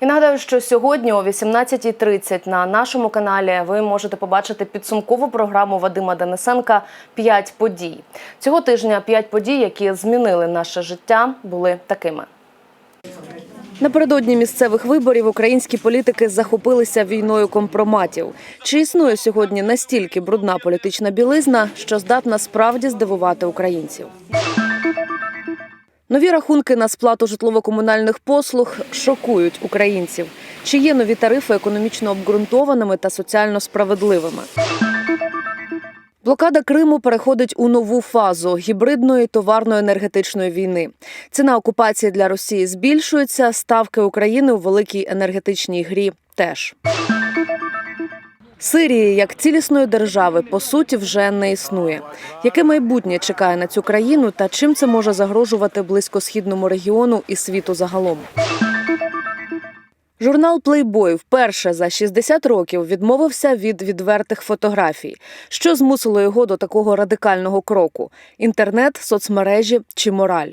І нагадаю, що сьогодні о 18.30 на нашому каналі ви можете побачити підсумкову програму Вадима Денисенка «П'ять подій. Цього тижня п'ять подій, які змінили наше життя, були такими. Напередодні місцевих виборів українські політики захопилися війною компроматів. Чи існує сьогодні настільки брудна політична білизна, що здатна справді здивувати українців? Нові рахунки на сплату житлово-комунальних послуг шокують українців. Чи є нові тарифи економічно обґрунтованими та соціально справедливими? Блокада Криму переходить у нову фазу гібридної товарно-енергетичної війни. Ціна окупації для Росії збільшується, ставки України у великій енергетичній грі теж. Сирії як цілісної держави по суті вже не існує. Яке майбутнє чекає на цю країну та чим це може загрожувати близькосхідному регіону і світу загалом? Журнал Playboy вперше за 60 років відмовився від відвертих фотографій. Що змусило його до такого радикального кроку: інтернет, соцмережі чи мораль?